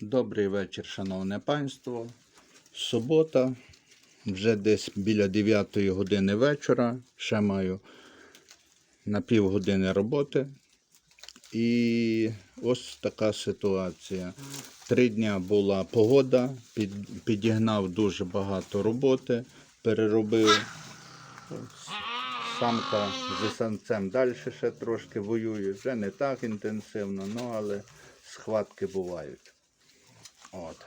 Добрий вечір, шановне панство. Субота, вже десь біля 9 години вечора. Ще маю на півгодини роботи. І ось така ситуація. Три дня була погода, під, підігнав дуже багато роботи, переробив. Самка з самцем далі ще трошки воює, вже не так інтенсивно, ну але схватки бувають. От.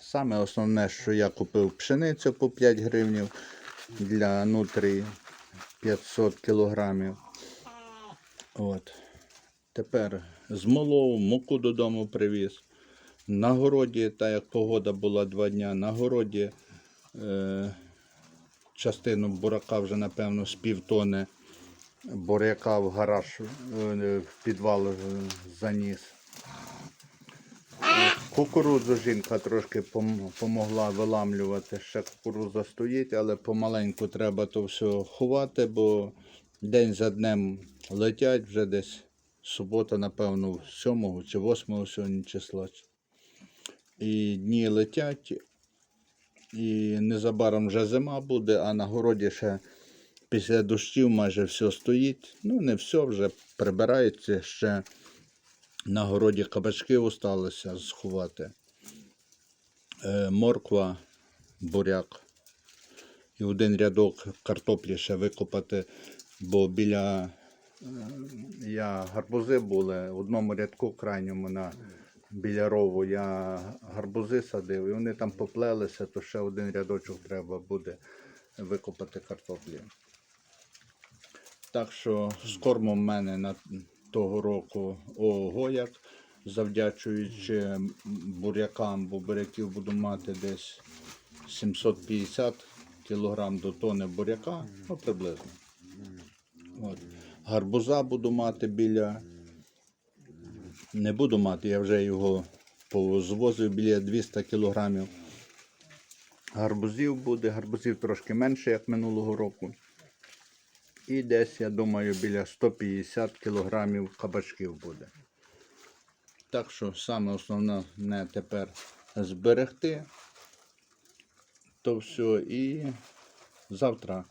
Саме основне, що я купив пшеницю по 5 гривнів для нутрії 500 кілограмів. От. Тепер змолов, муку додому привіз. На городі, так як погода була два дня, на городі е, частину бурака вже, напевно, з півтони буряка в гараж, е, в підвал е, заніс. Кукурудзу жінка трошки пом- помогла виламлювати. Ще кукурудза стоїть, але помаленьку треба то все ховати, бо день за днем летять вже десь субота, напевно, 7 чи 8 сьогодні числа. І дні летять, і незабаром вже зима буде, а на городі ще після дощів майже все стоїть. Ну, не все вже прибирається ще. На городі кабачки осталося сховати. Е, морква, буряк. І один рядок картоплі ще викопати, бо біля е, я гарбузи були в одному рядку крайньому на біля рову я гарбузи садив, і вони там поплелися, то ще один рядочок треба буде викопати картоплі. Так що з кормом в мене на того року ого як, завдячуючи бурякам, бо буряків буду мати десь 750 кг до тони буряка, ну приблизно. От. Гарбуза буду мати біля. Не буду мати, я вже його звозив біля 200 кг. Гарбузів буде, гарбузів трошки менше, як минулого року. І десь, я думаю, біля 150 кілограмів кабачків буде. Так що саме основне не тепер зберегти то все. І завтра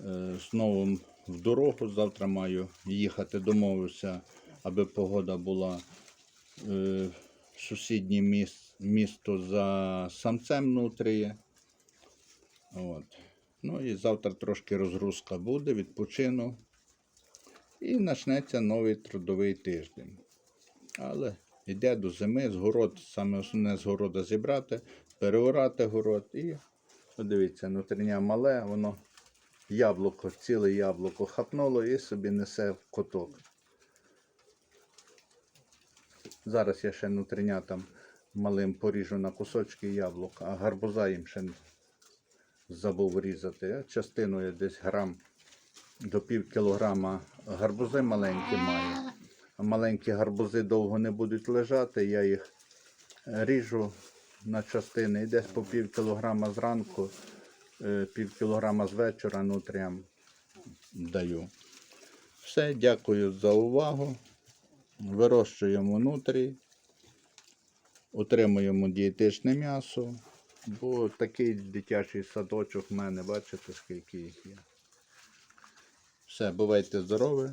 е, знову в дорогу. Завтра маю їхати, домовився, аби погода була е, в сусіднє міс- місто за самцем внутрі. От. Ну і завтра трошки розгрузка буде, відпочину. І почнеться новий трудовий тиждень. Але йде до зими, з город, саме основне з города зібрати, переорати город і подивіться, внутрішня мале, воно яблуко, ціле яблуко хапнуло і собі несе в коток. Зараз я ще внутрішня там малим поріжу на кусочки яблук, а гарбуза їм ще забув різати. Частину я десь грам до пів кілограма гарбузи маленькі маю. Маленькі гарбузи довго не будуть лежати, я їх ріжу на частини і десь по пів кілограма зранку, е, пів кілограма з вечора нутрям даю. Все, дякую за увагу. Вирощуємо нутрі, отримуємо дієтичне м'ясо. Бо такий дитячий садочок в мене, бачите, скільки їх є. Все, бувайте здорові,